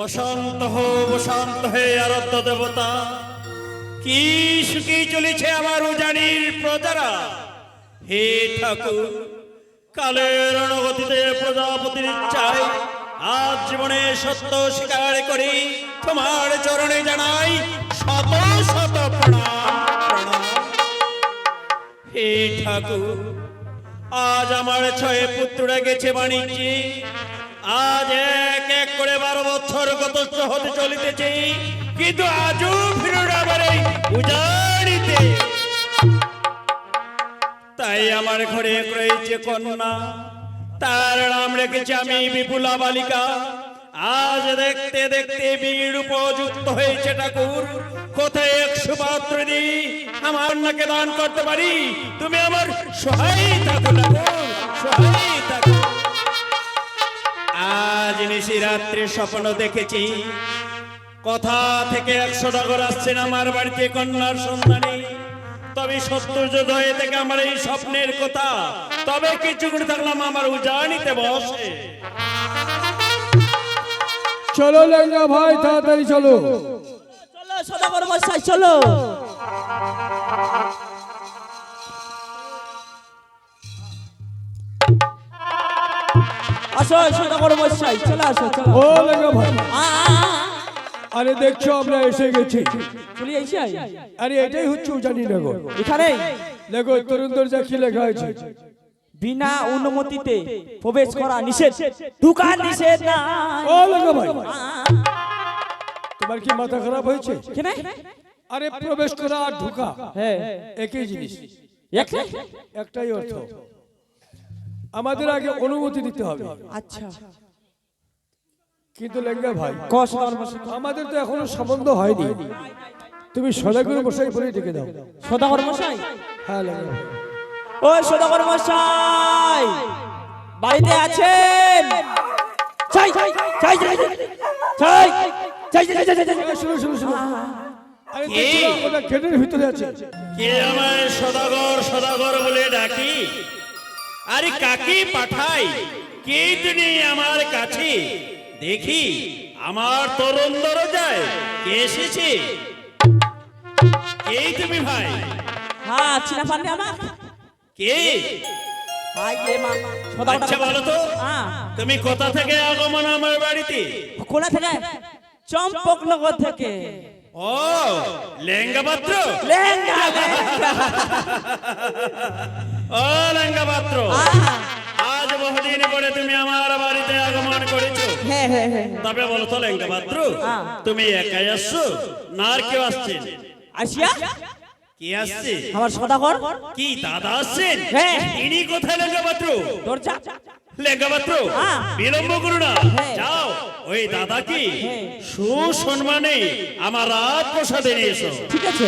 বসন্ত হো, বসন্ত হে আরাধ্য দেবতা। কি সুখী চলেছে আমার উজানির প্রজারা। হে ঠাকুর, কালের অনুগতিতে প্রজাপতির ইচ্ছায় আজ জীবনে সত্য স্বীকার করি, তোমার চরণে জানাই শত শত প্রণাম হে ঠাকুর, আজ আমার ছয় পুত্ররা গেছে বাণিজ্যে। আজ এক এক করে বারো বছর গত হতে চলিতেছে, কিন্তু আজও এই উজাড়িতে তাই আমার ঘরে রয়েছে কন্যা, তার নাম রেখেছি আমি বিপুলা বালিকা। আজ দেখতে দেখতে বীর উপযুক্ত হয়েছে ঠাকুর। কোথায় একশো পাত্র দিই আমার নাকে দান করতে পারি, তুমি আমার সহায় থাকো ঠাকুর সহায় আজ রাত্রে স্বপ্ন দেখেছি। কথা থেকে একশো নগর আসছেন আমার বাড়িতে কন্যার সন্ধানে তবে সত্তর হয়ে থেকে আমার এই স্বপ্নের কথা। তবে কিছু করে থাকলাম আমার উজানিতে বসে। চলো লেঙ্গা ভাই তাড়াতাড়ি চলো। চলো সদাগর মশাই চলো। আসো সদাগর মশাই চলে আসো চলো ও লেঙ্গা ভাই আ, আ, আরে দেখছ আমরা এসে গেছি। চলে আরে এটাই হচ্ছে এখানে? দেখো তরুণ দরজা কি লেখা আছে? বিনা অনুমতিতে প্রবেশ করা নিষেধ। দোকান নিষেধ না ও ভাই তোমার কি মাথা খারাপ হয়েছে? কেনে? আরে প্রবেশ করা আর ঢোকা। হ্যাঁ। একই জিনিস। একটাই অর্থ। আমাদের আগে অনুমতি দিতে হবে আচ্ছা কিন্তু লেঙ্গা ভাই আমাদের তো এখনও সম্বন্ধ হয়নি তুমি সদাগুলো মশাই বলে ডেকে দাও সদাগর মশাই হ্যাঁ লেঙ্গা ভাই ও সদাগর মশাই বাড়িতে আছেন চাই চাই চাই চাই চাই চাই চাই চাই চাই চাই এই শুনো শুনো শুনো আরে কি? ওটা গেটের ভিতরে আছে কে আমায় সদাগর সদাগর বলে ডাকি আরে কাকে পাঠাই কে তিনি আমার কাছে? দেখি আমার তরুণ দরজায় কে এসেছে? কে তুমি ভাই? হ্যাঁ চিনা পারলে আমার? কে? ভাই কে মা? আচ্ছা বলো তো। হ্যাঁ। তুমি কোথা থেকে আগমন আমার বাড়িতে? কোলা থেকে? চম্পকনগর থেকে। ও লেঙ্গা পাত্র? লেহেঙ্গা। ও লেঙ্গা পাত্র আজ বহুদিন পরে তুমি আমার বাড়িতে আগমন করেছ। হ্যাঁ হ্যাঁ হ্যাঁ। তবে বলো তো লেঙ্গা পাত্র। তুমি একাই আসছো? না আর কেউ আসছেন? আসিয়া? কি আসছে? আমার সদাগর। কি দাদা আসছেন? হ্যাঁ। তিনি কোথায় লেঙ্গা পাত্র দরজা। লেঙ্গা হ্যাঁ। বিলম্ব করো না। হ্যাঁ। যাও। ওই দাদা কি হ্যাঁ। সুসম্মানে আমার রাত প্রসাদে নিয়ে এসো। ঠিক আছে।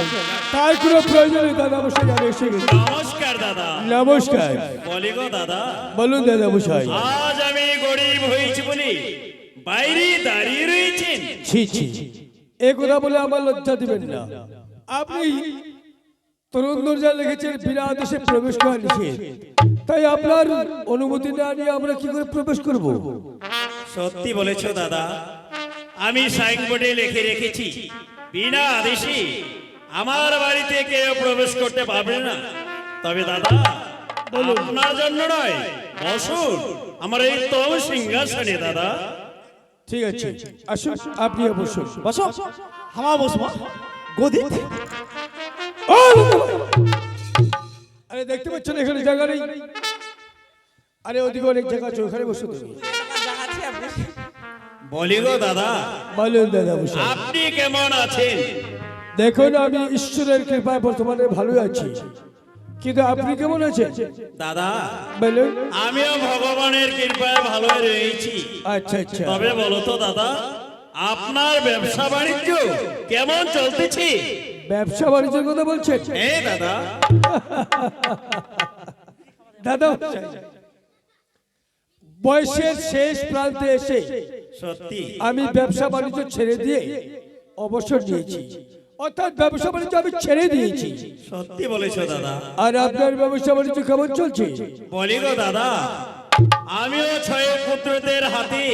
তার কোনো প্রয়োজন নেই দাদা বসাই আমি এসে গেছি। নমস্কার দাদা। নমস্কার। বলি গো দাদা। বলুন দাদা বসাই আজ আমি গরিব হয়েছি বলি বাইরে দাঁড়িয়ে রয়েছেন। ছি ছি। এ কথা বলে আমার লজ্জা দিবেন না। আপনি তরুণ দরজা বিনা প্রবেশ করা নিষেধ। তাই আপনার অনুমতি না নিয়ে আমরা কি করে প্রবেশ করব? সত্যি বলেছ দাদা। আমি সাইনবোর্ডে লিখে রেখেছি বিনা আদেশে আমার বাড়িতে কেউ প্রবেশ করতে পারবে না। তবে দাদা আপনার জন্য নয় বসুন। আমার এই তম সিংহাসনে দাদা। ঠিক আছে আসুন আপনি বসুন বসো। হামা বসবো। গদি আরে দেখতে পাচ্ছেন এখানে জায়গা নেই। আরে ওদিকে অনেক জায়গা আছে ওখানে বসুন তুমি। বলি গো দাদা বলুন দাদা বসুন আপনি কেমন আছেন? দেখুন আমি ঈশ্বরের কৃপায় বর্তমানে ভালো আছি। কিন্তু আপনি কেমন আছেন? দাদা বলুন। আমিও ভগবানের কৃপায় ভালো রয়েছি। আচ্ছা আচ্ছা। তবে বলো তো দাদা আপনার ব্যবসা বাণিজ্য কেমন চলতেছে? ব্যবসা বাণিজ্যের কথা বলছেন? দাদা। দাদা বয়সের শেষ প্রান্তে এসে সত্যি। আমি ব্যবসা বাণিজ্য ছেড়ে দিয়ে অবসর নিয়েছি। অর্থাৎ ব্যবসা বাণিজ্য আমি ছেড়ে দিয়েছি। সত্যি বলেছ দাদা। আর আপনার ব্যবসা বাণিজ্য কেমন চলছে? বলি গো দাদা আমিও ছয় পুত্রদের হাতে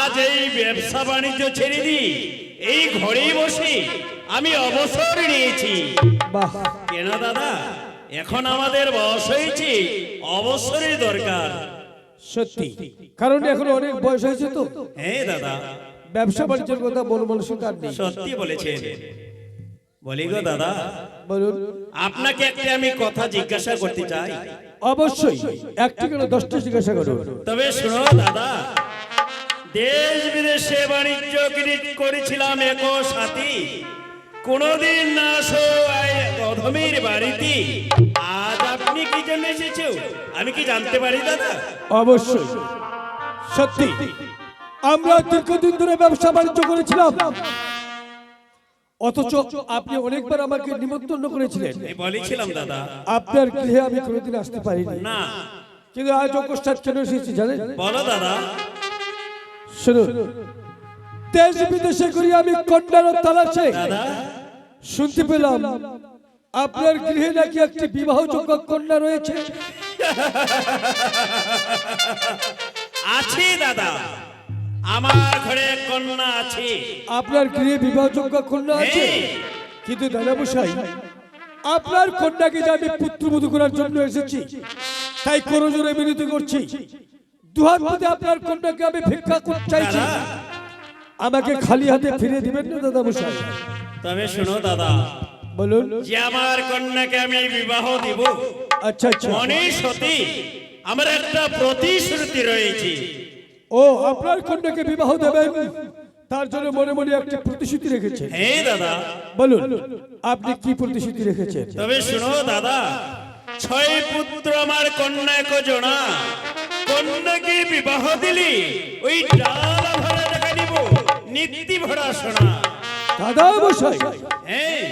আজ এই ব্যবসা বাণিজ্য ছেড়ে দিই। এই ঘরেই বসে। আমি অবসর নিয়েছি। বাহ। কেন দাদা? এখন আমাদের বয়স হয়েছে অবসরের দরকার। সত্যি। কারণ এখন অনেক বয়স হয়েছে তো। হ্যাঁ দাদা। ব্যবসা বাণিজ্যের কথা মন মানসিকতা আর নেই। সত্যি বলেছেন। বলি গো দাদা বলুন। আপনাকে একটা আমি কথা জিজ্ঞাসা করতে চাই। অবশ্যই। একটি কেন দশটা জিজ্ঞাসা করুন। তবে শোনো দাদা দেশ বিদেশে বাণিজ্য করেছিলাম এক সাথী কোনদিন না আসো অধমের বাড়িতে। আজ আপনি কি জন্য এসেছ? আমি কি জানতে পারি দাদা? অবশ্যই। সত্যি আমরা দীর্ঘদিন ধরে ব্যবসা বাণিজ্য করেছিলাম। অথচ আপনি অনেকবার আমাকে নিমন্ত্রণ করেছিলেন। বলেছিলাম দাদা। আপনার গৃহে আমি কোনোদিন আসতে পারিনি। না। কিন্তু আজ অকস্মাৎ কেন এসেছি জানেন? বলো দাদা। শুনুন দেশ বিদেশে করি আমি কন্যার তালাশে। শুনতে পেলাম আপনার গৃহে নাকি একটি বিবাহযোগ্য কন্যা রয়েছে। আছে দাদা। আমার ঘরে কন্যা আছে। আপনার গৃহে বিবাহযোগ্য কন্যা আছে। কিন্তু দাদা মশাই আপনার কন্যাকে যে আমি পুত্রবধূ করার জন্য এসেছি তাই করজোরে বিনতি করছি। দুহাত পেতে আপনার কন্যাকে আমি ভিক্ষা করতে চাইছি। আমাকে খালি হাতে ফিরে দিবেন না দাদা মশাই? তবে শোনো দাদা। বলুন। যে আমার কন্যাকে আমি বিবাহ দিব আচ্ছা আচ্ছা। মনে সতী আমার একটা প্রতিশ্রুতি রয়েছে। ও আপনার কন্যাকে বিবাহ দেবেন? তার জন্য মনে মনে একটি প্রতিশ্রুতি রেখেছে হ্যাঁ দাদা। বলুন আপনি কি প্রতিশ্রুতি রেখেছেন? তবে শুনো দাদা। ছয় পুত্র আমার কন্যা এক জোড়া। কন্যাকে বিবাহ দিলি ওই ডাল নীতি ভরা সোনা দাদা মশাই হ্যাঁ।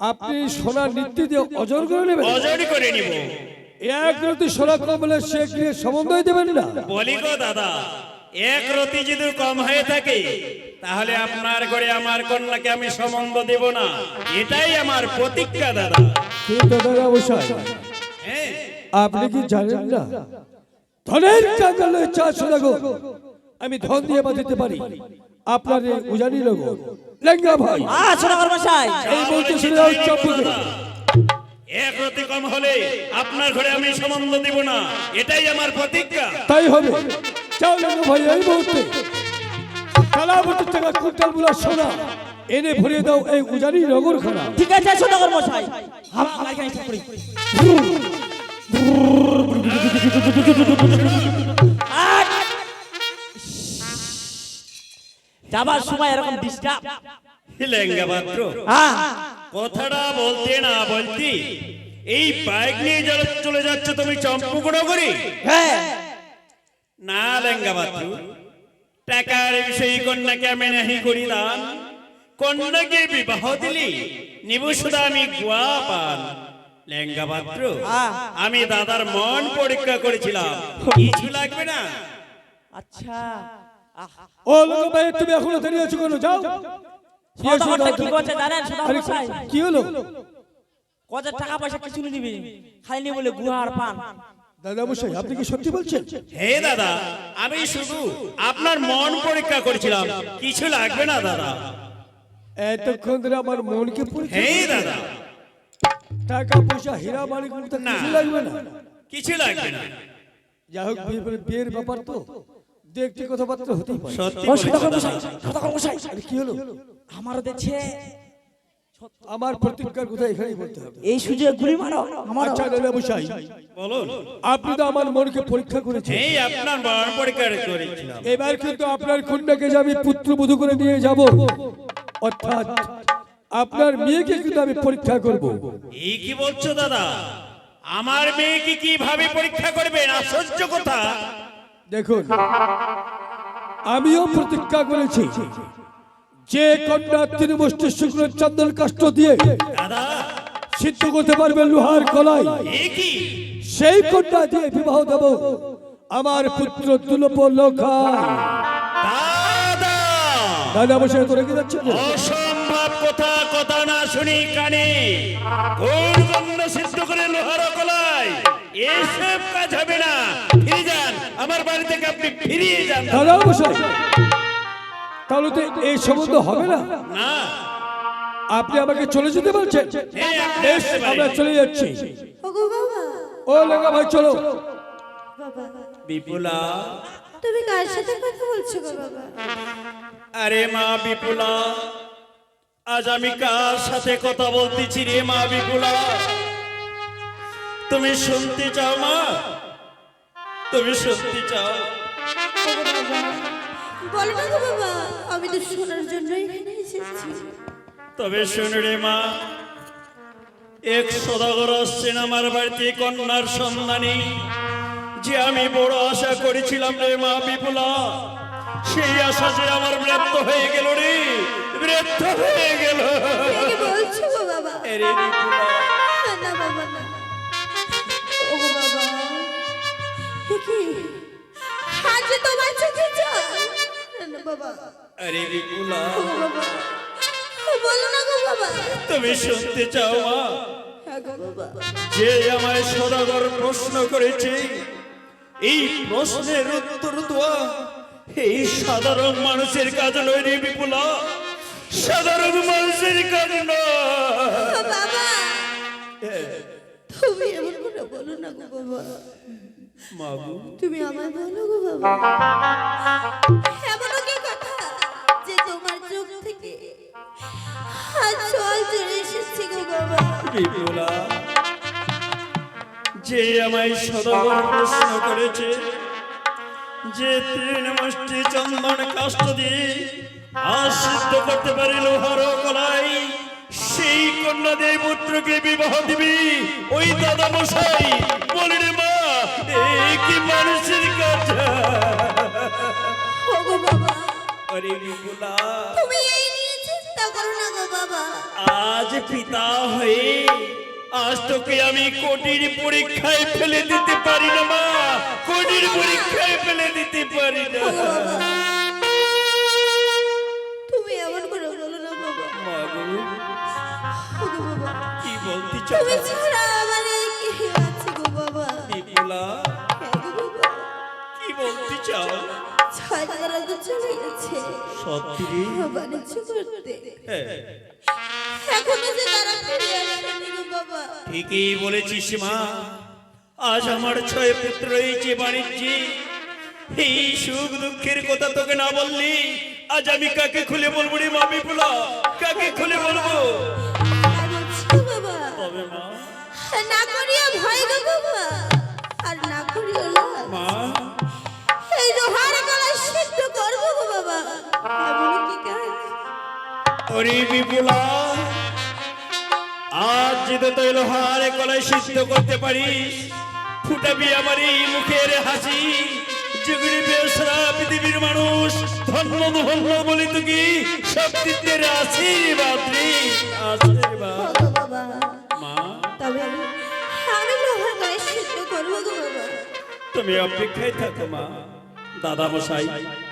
আপনি সোনার নীতি দিয়ে অজর করে নেবেন? অজরি করে নিব। এক রতি সোনা কমলে সে গিয়ে সমন্বয় দেবেন না? বলি গো দাদা এক রতি যদি কম হয়ে থাকে তাহলে আপনার ঘরে আমার কন্যাকে আমি সম্বন্ধ দেব না। এটাই আমার প্রতিজ্ঞা দাদা। কিন্তু দাদা মশাই? হ্যাঁ। আপনি কি জানেন না? ধনের কাঙ্গালে চা সোনা গো। আমি ধন দিয়ে বাঁধিতে পারি। আপনার উজানি লোক লেঙ্গা ভাই। এই বলতে শুনে এক রতি কম হলে আপনার ঘরে আমি সম্বন্ধ দিব না। এটাই আমার প্রতিজ্ঞা। তাই হবে। যাও লেঙ্গা ভাই এই মুহূর্তে। কালাবতী টাকা কুইন্টালগুলা সোনা। এনে ভরিয়ে দাও এই উজানি নগর খানা। ঠিক আছে সদাগর মশাই আমরা আমরা এখানে যাবার সময় এরকম ডিস্টার্ব লেঙ্গা পাত্র হ্যাঁ। কথাটা বলতে না বলতি এই বাইক নিয়ে যারা চলে যাচ্ছ তুমি চম্পুকুড়ো করি? হ্যাঁ। না লেঙ্গা পাত্র টাকার বিষয়ে কন্যাকে আমি নাহি করি দান কন্যাকে বিবাহ দিলি নিবু সুদা আমি গুয়া পান। লেঙ্গা পাত্র আহ। আমি দাদার মন পরীক্ষা করেছিলাম। কিছু লাগবে না? আচ্ছা। ও লোক ভাই তুমি এখনও দাঁড়িয়ে আছো কেন? যাও। কি করছে জানেন হলো? কত টাকা পয়সা কিছু নিবি? খালি নিয়ে বলে গুহার পান। দাদা মশাই আপনি কি সত্যি বলছেন? হে দাদা আমি শুধু আপনার মন পরীক্ষা করেছিলাম। কিছু লাগবে না দাদা। এতক্ষণ ধরে আমার মনকে পরীক্ষা হে দাদা। টাকা পয়সা হীরা মুক্তা কিছু লাগবে না? কিছু লাগবে না। যাই হোক বিয়ে- বিয়ের ব্যাপার তো। দু একটি কথাবার্তা হতেই পারে। সত্যি কি হলো? আমারও দেখছে আমার প্রতিজ্ঞার কথা এখানেই বলতে হবে। এই সুযোগে গুলি মারো আমার আচ্ছা দাদা মশাই বলুন। আপনি তো আমার মনকে পরীক্ষা করেছেন। এই আপনার মন পরীক্ষা করেছিলাম। এবার কিন্তু আপনার কন্যাকে যে আমি পুত্রবধূ করে নিয়ে যাব অর্থাৎ আপনার মেয়েকে কিন্তু আমি পরীক্ষা করব। এই কি বলছো দাদা? আমার মেয়েকে কীভাবে পরীক্ষা করবেন? আশ্চর্য কথা। আমিও প্রতিজ্ঞা করেছি যে কন্যা তৃণমুষ্টি শুক্র চন্দন কাষ্ট দিয়ে সিদ্ধ করতে পারবে লোহার কলাই। সেই কন্যা দিয়ে বিবাহ দেব আমার পুত্র তুলপ লোকা। দাদা। দাদা বসে তো রেখে যাচ্ছেন অসম্ভব কথা কথা না শুনি কানে। কোন গন্ধ সিদ্ধ করে লোহার কলাই এসব কাজ হবে না। ফিরে যান। আমার বাড়ি থেকে আপনি ফিরিয়ে যান। দাদা মশাই তাহলে তো এই সম্বন্ধ হবে না। না। আপনি আমাকে চলে যেতে বলছেন? হ্যাঁ। আমরা চলে যাচ্ছি। ও লেঙ্গা ভাই চলো। বিপুলা। তুমি কার সাথে কথা বলছো বাবা? আরে মা বিপুলা। আজ আমি কার সাথে কথা বলতেছি রে মা বিপুলা? তুমি শুনতে চাও মা? তুমি শুনতে চাও। বলো না বাবা আমি তো শোনার জন্য এখানে এসেছি। তবে শুন রে মা এক সদাগর আসছেন আমার বাড়িতে কন্যার সন্ধানী। যে আমি বড় আশা করেছিলাম রে মা বিপুলা। সেই আশা যে আমার বৃত্ত হয়ে গেল রে। ব্যর্থ হয়ে গেল। বলছো বাবা? এরে না বাবা না ওগো বাবা কি? আজ তোমার চোখে না, না বাবা। আরে বিপুলা ওগো বাবা বলো না গো বাবা। তুমি শুনতে চাও মা? হ্যাঁ যে আমায় সদাগর প্রশ্ন করেছে এই প্রশ্নের উত্তর দেওয়া এই সাধারণ মানুষের কাজ নয় রে বিপুলা। সাধারণ মানুষের কাজ বাবা তুমি এমন করে বলো না গো বাবা। মাগু তুমি আমায় বলো গো বাবা। এমন কি কথা যে তোমার চোখ থেকে জল চলে এসেছে গো বাবা? বিপুলা যে আমায় সদাগর প্রশ্ন করেছে যে তিন মুষ্টি চন্দন কাষ্ট দিয়ে আজ সিদ্ধ করতে পারে লোহার কলাই সেই কন্যা দেব পুত্রকে বিবাহ দিবি। ওই দাদা মশাই বলি রে মা এ কি মানুষের কথা ওগো বাবা। আরে বিপুলা তুমি এই নিয়ে চিন্তা করো না গো বাবা। আজ পিতা হয়ে আজ তোকে আমি কোটির পরীক্ষায় ফেলে দিতে পারি না মা। কোটির পরীক্ষায় ফেলে দিতে পারি না। তুমি এমন করে বলো না বাবা। মাগো, ওগো কি বলতে চাও? তুমি ছাড়া আমার আর আছে গো বাবা। বিপুলা হ্যাঁ গো বাবা। কি বলতে চাও? ছয় তো চলে গেছে। সত্যি বাণিজ্য করতে? হ্যাঁ, এখনও যে তারা ফিরে আসেনি গো বাবা ঠিকই বলেছিস মা। আজ আমার ছয় পুত্র রয়েছে বাণিজ্যে। এই সুখ দুঃখের কথা তোকে না বললি আজ আমি কাকে খুলে বলব রে মা বিপুলা? কাকে খুলে বলব? বাবা তবে মা। না করিয়া ভয় গো বাবা আর না করিয়া মা। এই লোহার গলায় সিদ্ধ করব গো বাবা। কি কাজ? ওরে বিপুলা। আজ যদি তুই লোহারে কলাই সিদ্ধ করতে পারিস ফুটাবি আমার এই মুখের হাসি। যুগড়ি বেসরা পৃথিবীর মানুষ ধন্য ধন্য বলি তুকি সব দিতের আশীর্বাদ রে আশীর্বাদ মা। তবে আমি লোহার গলায় সিদ্ধ করব গো বাবা। তুমি অপেক্ষায় থাকো মা। দাদা মশাই।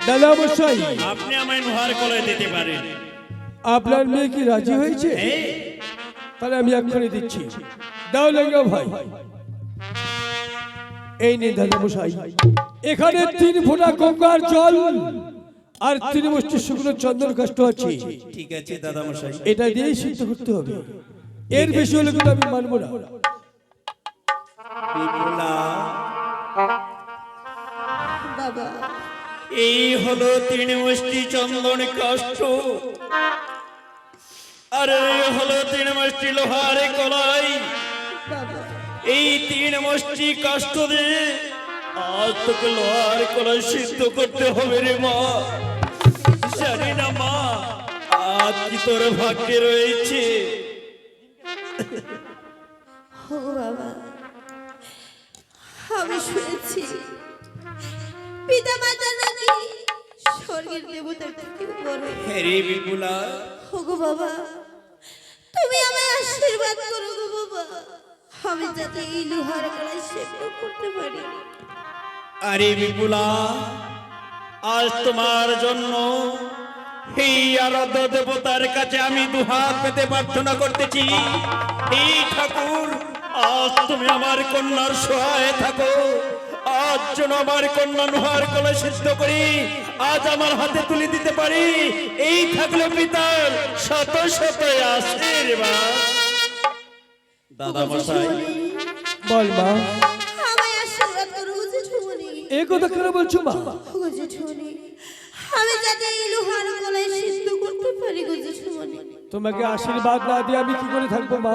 দাদা মশাই। আপনি আমায় লোহার কলাই দিতে পারেন। আপনার মেয়ে কি রাজি হয়েছে? এই, তাহলে আমি এক্ষুনি দিচ্ছি। দাও লেঙ্গা ভাই। এই দাদা মশাই। এখানে তিন ফোঁটা গঙ্গার জল আর তিন মুষ্টি শুকনো চন্দন কাষ্ট আছে। ঠিক আছে দাদা মশাই। এটা দিয়েই সিদ্ধ করতে হবে। এর বেশি হলে কিন্তু আমি মানবো না। এই হলো তিন মুষ্টি চন্দন কাষ্ঠ। আর হলো তিন মুষ্টি লোহারে কলাই। এই তিন মুষ্টি কাষ্ঠ দিয়ে আজ তোকে লোহার কলাই সিদ্ধ করতে হবে রে মা। জানি না মা আজ কি তোর ভাগ্যে রয়েছে? ও বাবা আমি শুনেছি পিতা মাতা নাকি স্বর্গের দেবতার থেকে বড়। রে বিপুলা। ওগো বাবা তুমি আমায় আশীর্বাদ করো গো বাবা। আমি যাতে এই লোহার গলায় সেবা করতে পারি। আরে বিপুলা, আজ তোমার জন্য এই আরাধ্য দেবতার কাছে আমি দুহাত পেতে প্রার্থনা করতেছি। এই ঠাকুর, আজ তুমি আমার কন্যার সহায় থাকো। আজ যেন আমার কন্যা নোহার কলে সিদ্ধ করি আজ আমার হাতে তুলে দিতে পারি। এই থাকল পিতার শত শত আশীর্বাদ। দাদা মশাই। বল মা। এই কথা কেন বলছো মা? আমি যাতে এই লোহার গলায় সিদ্ধ করতে পারি তোমাকে আশীর্বাদ না দিয়ে আমি কি করে থাকব মা?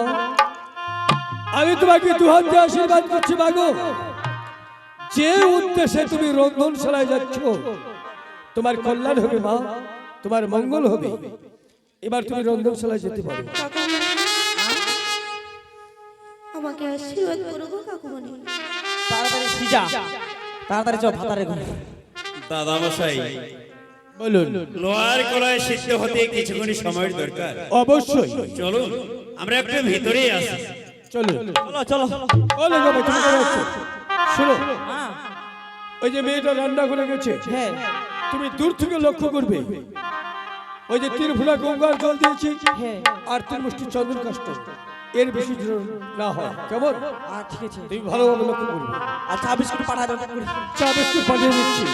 আমি তোমাকে দুহাত দিয়ে আশীর্বাদ করছি মাগো যে উদ্দেশ্যে তুমি রন্ধনশালায় যাচ্ছ তোমার কল্যাণ হবে মা তোমার মঙ্গল হবে। এবার তুমি রন্ধনশালায় যেতে পারো। আমাকে আশীর্বাদ করো গো কাকুমনি তাড়াতাড়ি সিজা তাড়াতাড়ি চ ভাতারে ঘরে। দাদা মশাই বলুন। লোহার কলায় সিদ্ধ হতে কিছুক্ষণ সময়ের দরকার। অবশ্যই। চলুন আমরা একটু ভিতরেই আসি। চলুন। চলো চলো। বলো যাচ্ছ শোনো। হ্যাঁ ওই যে মেয়েটা রান্না করে গেছে। হ্যাঁ। তুমি দূর থেকে লক্ষ্য করবে। ওই যে তিরফুলা গঙ্গার জল দিয়েছি। হ্যাঁ। আর তিন মুষ্টি চন্দন কষ্ট এর বেশি না হয়। কেমন? আর ঠিক আছে। তুমি ভালোভাবে লক্ষ্য করবে। আর চা বিস্কুট পাঠা দাও করে। চা বিস্কুট পাঠিয়ে দিচ্ছি।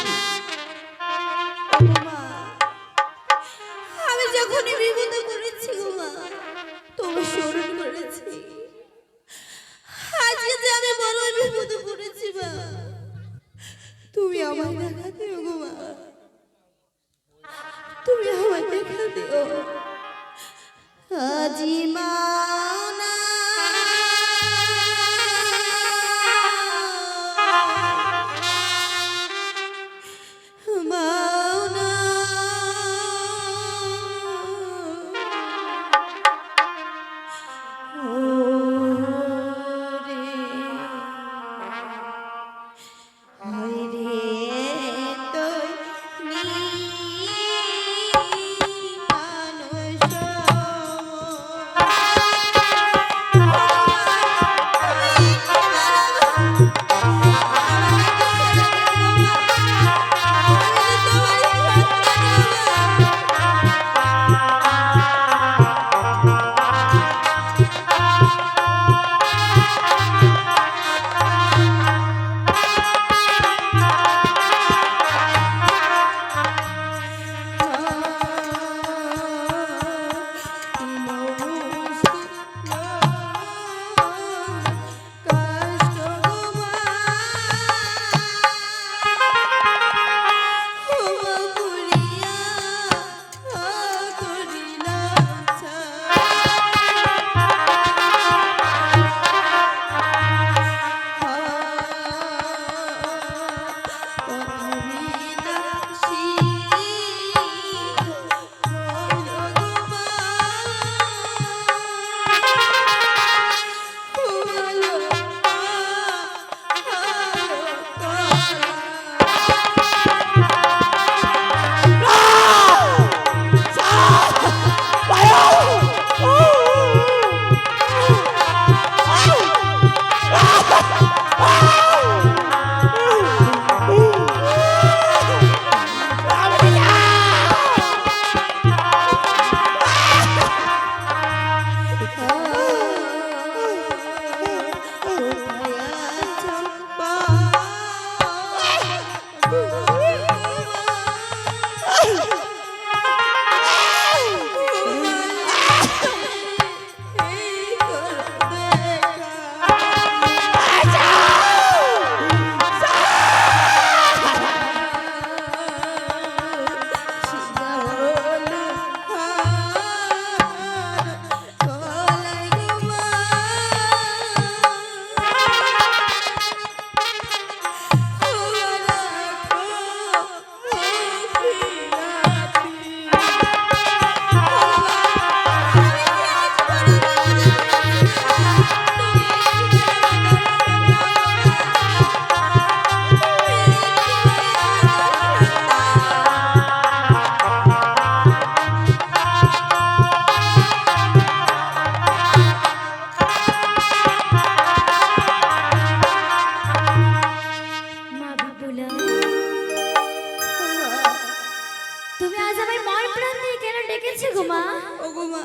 গো মা। ও গো মা।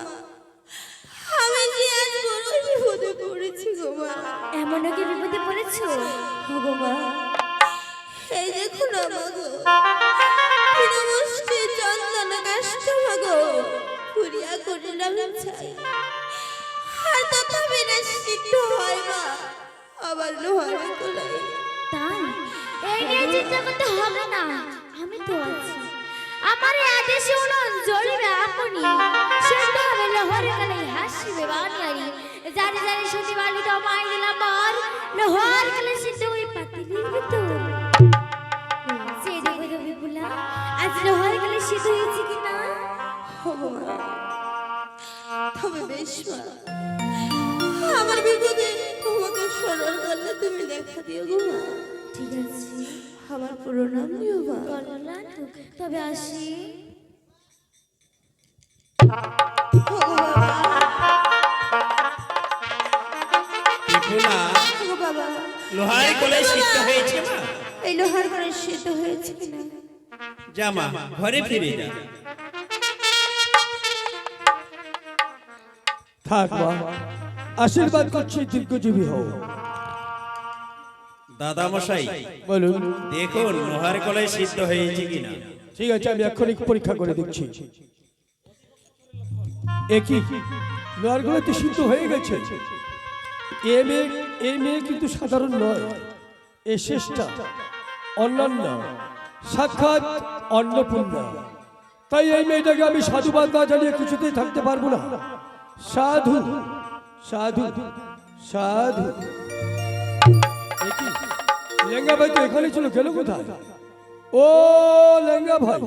আমি যে আজ বড় বিপদে পড়েছি গো মা। এমনও কি বিপদে পড়েছো? ও গো মা। এই দেখো না গো। নমস্তে চন্দন পুরিয়া চাই আর তত বিনাশিত হয় মা। আবার লোহার কোলাই তাই? এই নিয়ে চিন্তা করতে হবে না। আমি তো আছি। আমার আদেশে উনুন জ্বলিবে আপনি। সেটা হবে লোহার কালে হাসিবে বানিয়ারি জানি জানি শুনি বালি তো মাই দিলাম আর লোহার কালে সিদ্ধ ওই পাতিলির ভিতর। সে দেখবে তো বিপুলা আজ লোহার কালে সিদ্ধ হয়েছে কিনা? হব মা তবে বেশ আমার বিপদে তোমাকে স্মরণ করলে তুমি দেখা দিও গো মা। ঠিক আছে। আমার প্রণাম দিও মা কল্যাণ হোক। তবে আসি। লোহার কোলে সিদ্ধ হয়েছে মা। এই লোহার ঘরে সিদ্ধ হয়েছে কিনা? জামা ঘরে ফিরে যা। থাক আশীর্বাদ করছি দীর্ঘজীবী হও দাদা মশাই বলুন। দেখুন লোহার কোলে সিদ্ধ হয়েছে কিনা। ঠিক আছে আমি এক্ষুনি পরীক্ষা করে দেখছি। একই নরগুলোতে সিদ্ধ হয়ে গেছে? এ মেয়ে এই মেয়ে কিন্তু সাধারণ নয়। এ শেষটা অন্যান্য সাক্ষাৎ অন্নপূর্ণা। তাই এই মেয়েটাকে আমি সাধুবাদ না জানিয়ে কিছুতেই থাকতে পারব না। সাধু সাধু সাধু। লেঙ্গা ভাই তো এখানে ছিল গেল কোথায়? ও লেঙ্গা ভাই।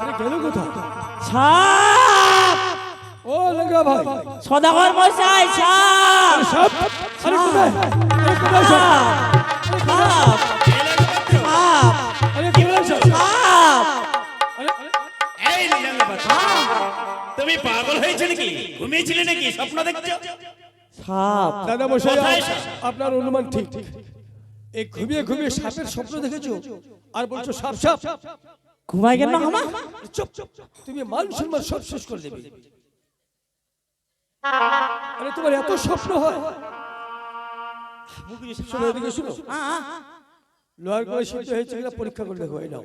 আরে গেল কোথায়? ছাপ। ও লেঙ্গা ভাই। সদাগর মশাই ছাপ। সব আরে কোথায়? আরে কোথায় ছাপ। ছাপ। আরে কোথায় ছাপ। এই নীলাঙ্গ বাচ্চা, তুমি পাগল হয়েছে নাকি ঘুমিয়েছিলে নাকি? স্বপ্ন দেখছ? ছাপ দাদা মশাই আপনার অনুমান ঠিক এই ঘুমিয়ে ঘুমিয়ে সাপের স্বপ্ন দেখেছ আর বলছো সাপ সাপ ঘুমাই গেল আমার চুপ চুপ তুমি মান সম্মান সব শেষ করে দেবে আরে তোমার এত স্বপ্ন হয় শোনো এদিকে শোনো লোহার করে সিদ্ধ হয়েছে পরীক্ষা করে দেখো এই নাও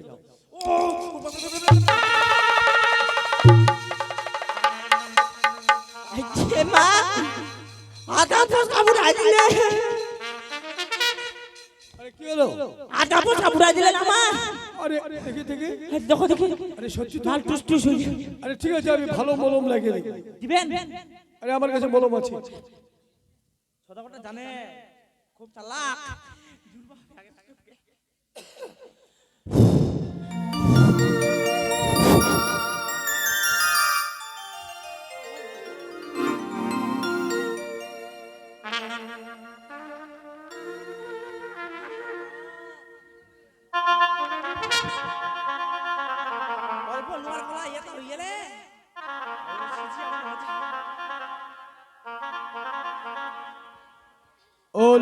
আধা পোস্তা বুড়াই দিলে আরে কি হলো? আধা পোস্তা বুড়াই দিলেন আমার আরে দেখি দেখি। দেখো দেখি। আরে সত্যি তো? লাল টুস টুস আরে ঠিক আছে আমি ভালো মলম লাগিয়ে দেখি দিবেন? আরে আমার কাছে মলম আছে। জানে খুব চালাক।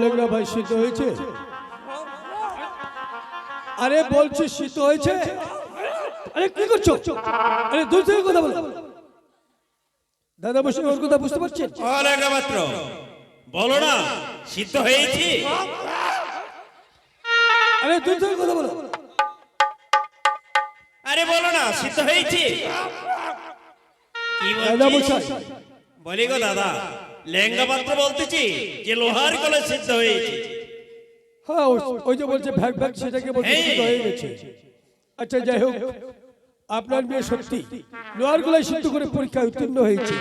লেঙ্গা ভাই শীত হয়েছে? আরে বলছি শীত হয়েছে? আরে কি করছ? আরে দূর থেকে কথা বলো। দাদা বসে ওর কথা বুঝতে পারছেন? মাত্র বলো না সিদ্ধ হয়েছে? আরে দূর থেকে কথা বলো। আরে বলো না সিদ্ধ হয়েছে? কি দাদা মশাই বলি গো দাদা। লেঙ্গা পাত্র বলতেছি যে লোহার কলে সিদ্ধ হয়েছে। হ্যাঁ ওই- যে বলছে ভ্যাক ভ্যাক সেটাকে বলছে। শীত হয়ে গেছে। আচ্ছা যাই হোক আপনার মেয়ে সত্যি লোহার গুলাই সিদ্ধ করে পরীক্ষায় উত্তীর্ণ হয়েছে।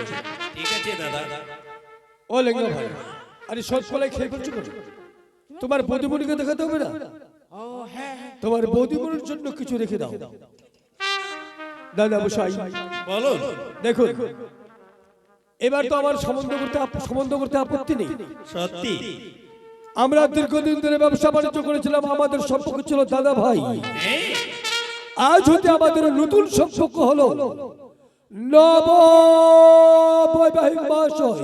ঠিক আছে দাদা। ও লেঙ্গা ভাই আরে সব কলাই খেয়ে ফেলছো? তোমার বৌদিমণিকে দেখাতে হবে না? তোমার বৌদিমণির জন্য কিছু রেখে দাও। দাদা মশাই বলো দেখুন এবার তো আমার সম্বন্ধ করতে আপ- সম্বন্ধ করতে আপত্তি নেই। সত্যি? আমরা দীর্ঘদিন ধরে ব্যবসা বাণিজ্য করেছিলাম আমাদের সম্পর্ক ছিল দাদা ভাই। আজ হতে আমাদের নতুন সম্পর্ক হলো নব বৈবাহিক মহাশয়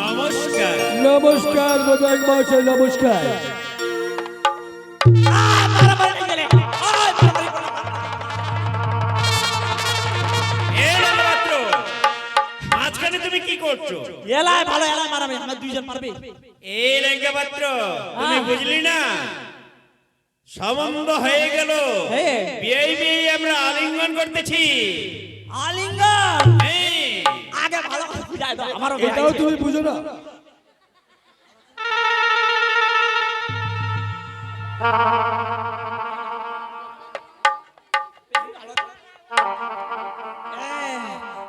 নমস্কার নমস্কার বৈবাহিক মহাশয় নমস্কার। করছ? এলাই ভালো এলাই মারাবে আমরা দুইজন পারবে এই লেঙ্গা পাত্র তুমি বুঝলি না? সম্বন্ধ হয়ে গেল। হ্যাঁ। বিয়ে বিয়ে আমরা আলিঙ্গন করতেছি। আলিঙ্গন? হ্যাঁ। আগে ভালো করে বুঝাই দাও আমারও এটাও তুমি বুঝো না।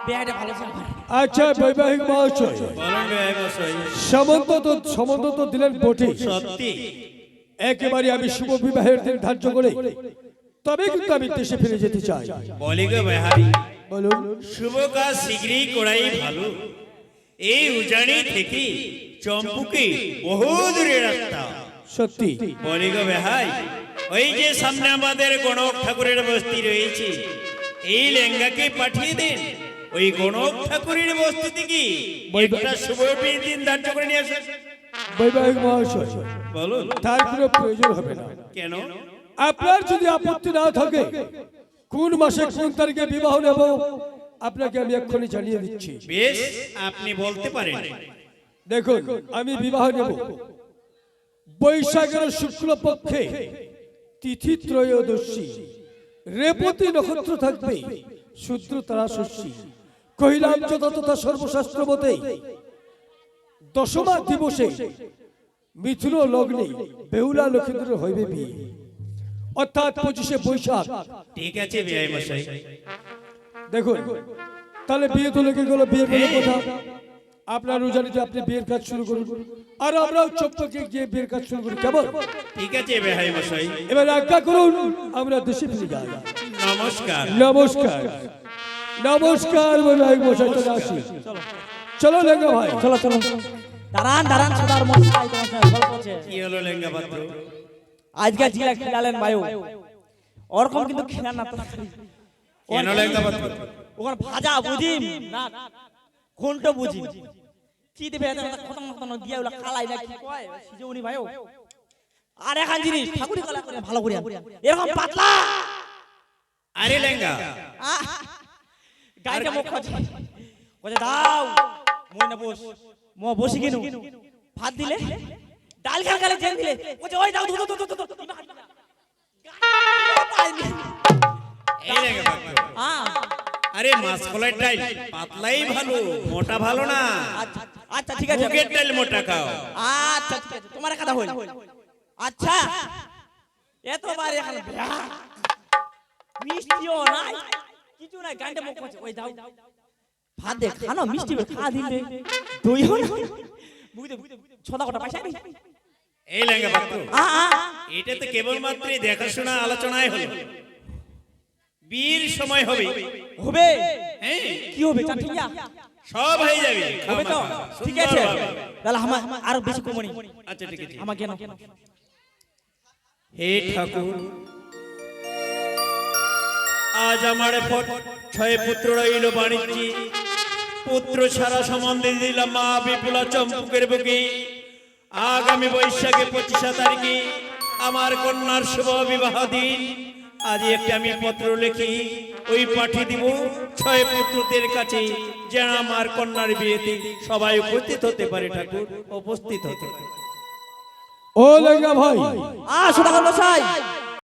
বিয়েটা ভালো ছিল আচ্ছা বৈবাহিক মহাশয়। তো তো দিলেন বটে। সত্যি। একেবারে আমি শুভ বিবাহের দিন ধার্য করে। তবে কিন্তু আমি দেশে ফিরে যেতে চাই। বলি গো বেহারি বলুন। শুভ কাজ শীঘ্রই করাই ভালো। এই উজানি থেকে চম্পুকে বহু দূরে রাস্তা সত্যি। বলি গো বেহাই ওই যে সামনে আমাদের গণক ঠাকুরের বস্তি রয়েছে এই লেঙ্গাকে পাঠিয়ে দিন। ওই গণক ঠাকুরের বস্তি থেকে একটা শুভ দিন ধার্য করে নিয়ে আসেন। বৈবাহিক মহাশয় বলুন। তার কোনো প্রয়োজন হবে না। কেন? আপনার যদি আপত্তি না থাকে কোন মাসে কোন তারিখে বিবাহ নেব আপনাকে আমি এক্ষুনি জানিয়ে দিচ্ছি। বেশ আপনি বলতে পারেন। দেখুন আমি বিবাহ নেব। বৈশাখের শুক্ল পক্ষে তিথি ত্রয়োদশী। রেপতি নক্ষত্র থাকবে শূদ্র তারা শস্যী কহিলাম যথাযথা সর্বশাস্ত্র মতে দশমা দিবসে মিথুন লগ্নে বেহুলা লক্ষিন্দ্র হইবে বিয়ে। অর্থাৎ পঁচিশে বৈশাখ। ঠিক আছে দেখুন তাহলে বিয়ে তো লেগে গেল বিয়ে গেল কথা। আপনার রোজানিতে আপনি বিয়ের কাজ শুরু করুন। আর আমরাও চপ্পকে গিয়ে বিয়ের কাজ শুরু করি কেমন? ঠিক আছে বেহাই মশাই। এবার আজ্ঞা করুন আমরা দেশে ফিরে যাই। নমস্কার। নমস্কার। নমস্কার বৈবাহিক মশাই চলে আসি। চলো লেঙ্গা ভাই। চলো চলো। দাঁড়ান দাঁড়ান সদার মশাই তোমার সঙ্গে গল্প আছে কি হলো লেঙ্গা পাত্র আজকে জিলা খেলালেন বায়ু। ওরকম কিন্তু খেলার না তো কেন লেঙ্গা পাত্র ওখানে ভাজা বুঝিম? না কোনটা বুঝিম। কি দিবে খতম খতম দিয়া ওলা খালাই না কি কয়? সিজৌনি ভাইও আর এখন জিনিস ঠাকুরি কলা করে ভালো করে এরকম পাতলা। আরে লেঙ্গা। গাইটা মুখ খাচ্ছে বলে দাও। মই না বস ম বসি কেন। ভাত দিলে? ডাল খাল খালে জেন দিলে। বলছে ওই দাও এই লেঙ্গা হ্যাঁ। আরে মাসকলাই টাইল পাতলাই ভালো মোটা ভালো না। আচ্ছা আচ্ছা ঠিক আছে। মুগের ডাল মোটা খাও। আচ্ছা ঠিক আছে তোমার কথা হইল। আচ্ছা। এতবার এখন। মিষ্টিও নাই। কিছু নাই মুখ করছে ওই দাও। ভাত খানো মিষ্টি খা দিলে। দইও না। বুঝতে ছদা কটা পয়সা এই এটা তো। কেবলমাত্র দেখাশোনা আলোচনায় হলো। বীর সময় হবে। হবে। হ্যাঁ? কি হবে চাটিয়া সব হয়ে যাবে। হবে তো। ঠিক আছে। তাহলে আমার আর বেশি কমনি। আচ্ছা ঠিক আছে। আমার কেন হে ঠাকুর আজ আমার ছয় পুত্র রইল বাণিজ্যে। পুত্র ছাড়া সম্বন্ধে দিলাম মা বিপুলা চম্পুকের বুকে। আগামী বৈশাখে পঁচিশা তারিখে আমার কন্যার শুভ বিবাহ দিন। আজ একটি আমি পত্র লিখি ওই পাঠিয়ে দিব ছয় পুত্রদের কাছে যেন আমার কন্যার বিয়েতে সবাই উপস্থিত হতে পারে ঠাকুর উপস্থিত হতে পারে। ও লেঙ্গা ভাই। আ সদাগর মশাই